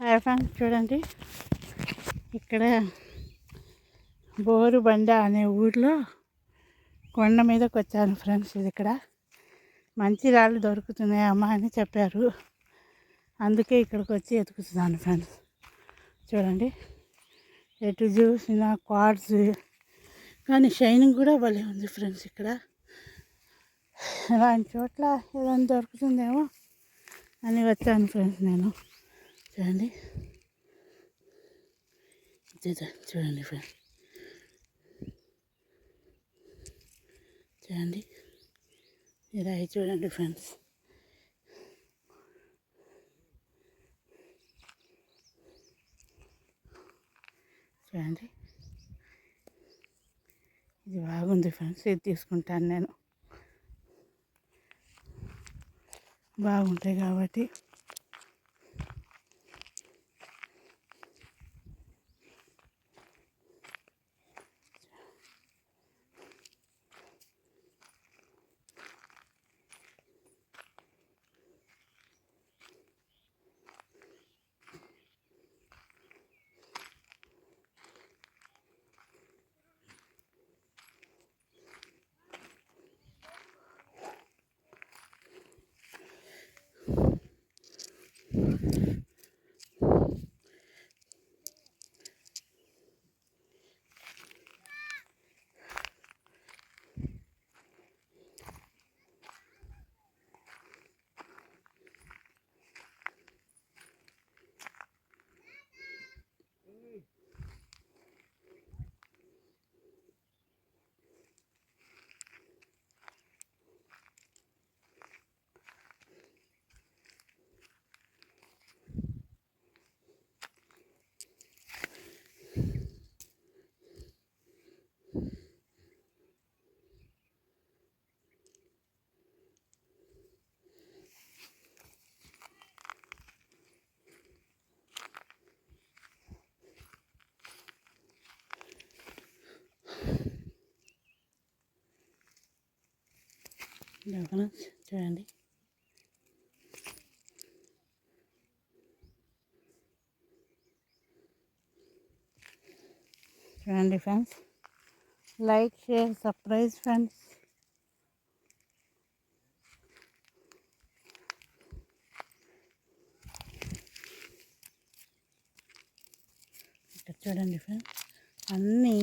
Hi friends చూడండి. ఇక్కడ bore బండ అనే ఊర్లో కొండ మీదకి వచ్చాను ఫ్రెండ్స్ ఇది ఇక్కడ. మంచి రాళ్ళు దొరుకుతున్నాయి అమ్మ అని చెప్పారు. అందుకే ఇక్కడికి వచ్చి ఎతుకుతున్నాను ఫ్రెండ్స్. చూడండి. ఎటు చూసిన క్వార్డ్స్ కానీ షైనింగ్ కూడా భలే ఉంది ఫ్రెండ్స్ ఇక్కడ. ఇలాంటి చోట్ల ఏదైనా దొరుకుతుందేమో అని వచ్చాను ఫ్రెండ్స్ నేను. చూడండి. చూడండి ఫ్రెండ్స్ చూడండి. ఇలా చూడండి ఫ్రెండ్స్. చూడండి. ఇది బాగుంది ఫ్రెండ్స్ ఇది తీసుకుంటాను నేను. బాగుంటాయి కాబట్టి. లోపల చూడండి. చూడండి friends. Like share surprise friends. ఇక్కడ చూడండి ఫ్రెండ్స్. అన్నీ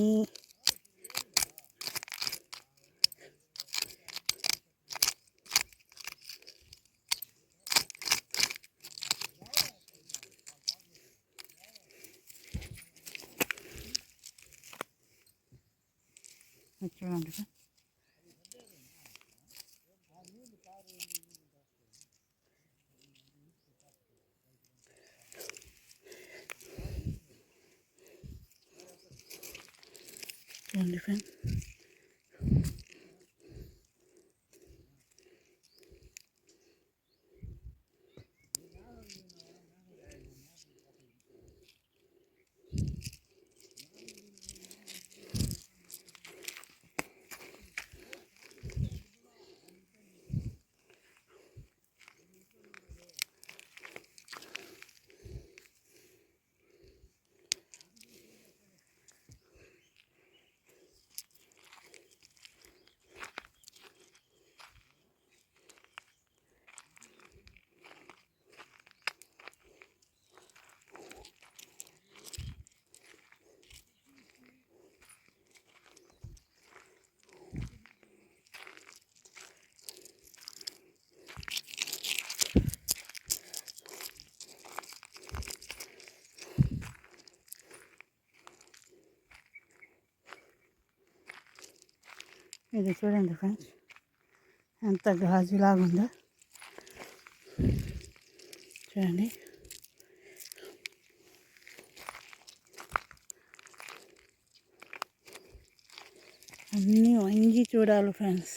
చూడండి చూడండి ఫ్రెండ్ ఇది చూడండి ఫ్రెండ్స్. ఎంత గాజులాగా ఉందో. చూడండి. అన్నీ వంగి చూడాలి ఫ్రెండ్స్.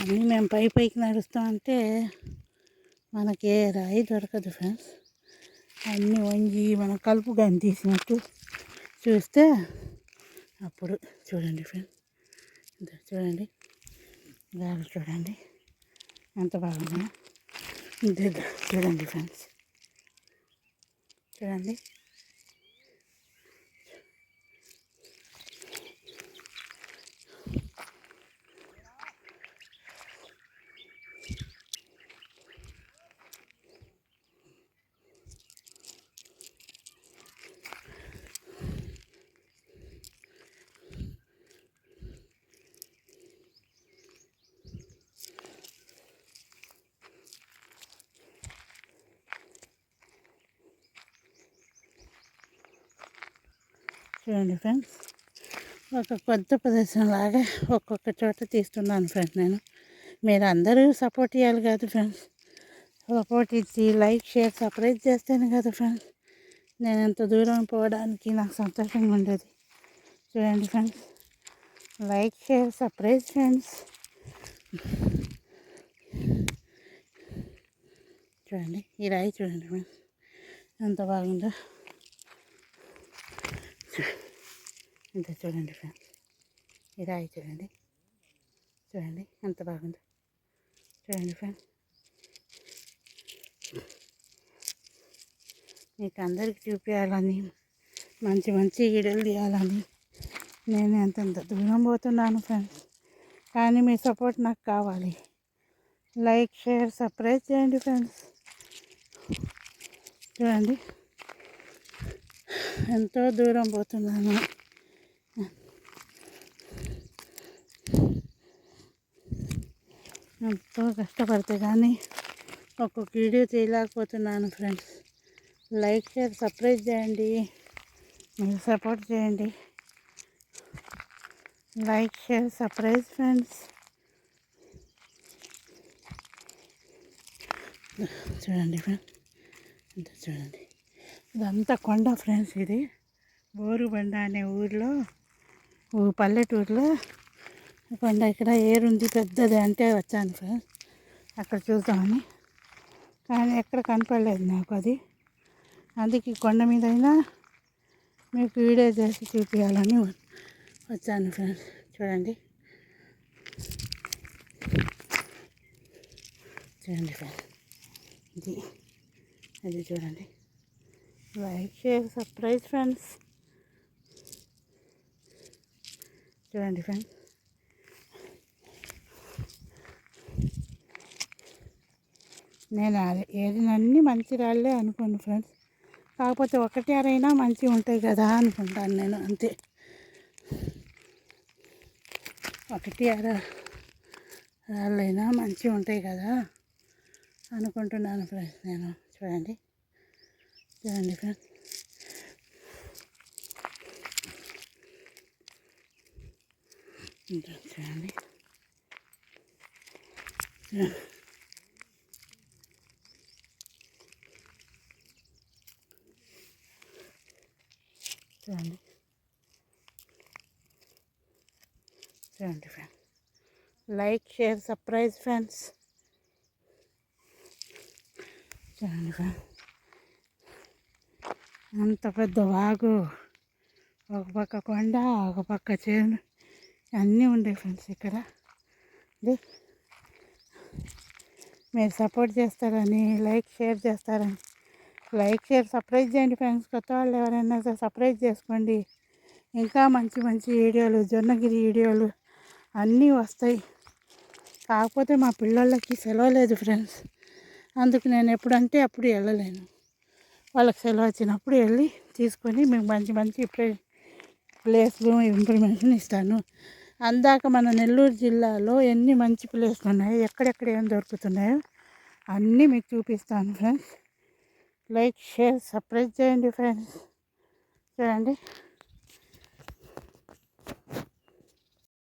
అన్నీ మేము పై పైకి నడుస్తామంటే మనకి ఏ రాయి దొరకదు ఫ్రెండ్స్. అన్నీ వంగి మనం కలుపు కానీ తీసినట్టు చూస్తే అప్పుడు చూడండి ఫ్రెండ్స్. చూడండి. గాలి చూడండి. ఎంత బాగున్నాయో. చూడండి ఫ్రెండ్స్. చూడండి. చూడండి ఫ్రెండ్స్ ఒక కొత్త ప్రదేశం ఒక్కొక్క చోట తీస్తున్నాను ఫ్రెండ్స్ నేను. మీరు అందరూ సపోర్ట్ ఇవ్వాలి కాదు ఫ్రెండ్స్ సపోర్ట్ ఇచ్చి లైక్ షేర్ సపరేట్ చేస్తేనే కదా ఫ్రెండ్స్ నేను ఎంత దూరం పోవడానికి నాకు సంతోషంగా ఉండేది. చూడండి friends like share separate friends చూడండి ఈ రాయి చూడండి ఫ్రెండ్స్ ఎంత బాగుందో. ఇంత చూడండి ఫ్రెండ్స్ ఈ రాయి చూడండి. చూడండి ఎంత బాగుందో. చూడండి ఫ్రెండ్స్ మీకు అందరికి చూపించాలని మంచి మంచి వీడియోలు తీయాలని నేను ఎంతంత దూరం పోతున్నాను ఫ్రెండ్స్ కానీ మీ సపోర్ట్ నాకు కావాలి. లైక్ షేర్ సబ్స్క్రైబ్ చేయండి ఫ్రెండ్స్ చూడండి. ఎంతో దూరం పోతున్నాను. ఎంతో కష్టపడితే కానీ ఒక్కొక్క వీడియో తీయలేకపోతున్నాను ఫ్రెండ్స్. లైక్ షేర్ సబ్స్క్రైబ్ చేయండి. మీరు సపోర్ట్ చేయండి. Like share surprise friends. చూడండి ఫ్రెండ్స్. ఇంత చూడండి. ఇదంతా కొండ ఫ్రెండ్స్ ఇది. బోరుబండ అనే ఊర్లో ఊ పల్లెటూరులో కొండ ఇక్కడ ఏరుంది పెద్దది అంటే వచ్చాను ఫ్రెండ్స్ అక్కడ చూద్దామని. కానీ ఎక్కడ కనపడలేదు నాకు అది. అందుకే కొండ మీద అయినా మీకు వీడియో చేసి చూపించాలని వచ్చాను ఫ్రెండ్స్ చూడండి. చూడండి ఫ్రెండ్స్ ఇది. అది చూడండి. Like share surprise friends. చూడండి ఫ్రెండ్స్. నేను ఏదినన్నీ మంచి రాళ్ళే అనుకోండి ఫ్రెండ్స్. కాకపోతే ఒకటి అరైనా మంచిగా ఉంటాయి కదా అనుకుంటాను నేను అంతే. ఒకటి అర రాళ్ళైనా మంచిగా ఉంటాయి కదా అనుకుంటున్నాను ఫ్రెండ్స్ నేను. చూడండి. দেখেন দেখেন আমি Surrounded. Surrounded, friend. Like, share, surprise, friends. Surrounded, friend. అంత పెద్ద వాగు. ఒక పక్క కొండ ఒక పక్క చేను. అన్నీ ఉండే ఫ్రెండ్స్ ఇక్కడ. మీరు సపోర్ట్ చేస్తారని లైక్ షేర్ చేస్తారని. లైక్ షేర్ సర్ప్రైజ్ చేయండి ఫ్రెండ్స్. కొత్త వాళ్ళు ఎవరైనా సర్ప్రైజ్ చేసుకోండి. ఇంకా మంచి మంచి వీడియోలు జొన్నగిరి వీడియోలు అన్నీ వస్తాయి. కాకపోతే మా పిల్లలకి సెలవు లేదు ఫ్రెండ్స్. అందుకు నేను ఎప్పుడంటే అప్పుడు వెళ్ళలేను. వాళ్ళకి సెలవు వచ్చినప్పుడు వెళ్ళి తీసుకొని మేము మంచి మంచి ప్లేస్లు ఇన్ఫర్మేషన్ ఇస్తాను. అందాక మన నెల్లూరు జిల్లాలో ఎన్ని మంచి ప్లేస్లు ఉన్నాయో ఎక్కడెక్కడ ఏం దొరుకుతున్నాయో అన్నీ మీకు చూపిస్తాను ఫ్రెండ్స్. లైక్ షేర్ సబ్స్క్రైబ్ చేయండి ఫ్రెండ్స్. చూడండి.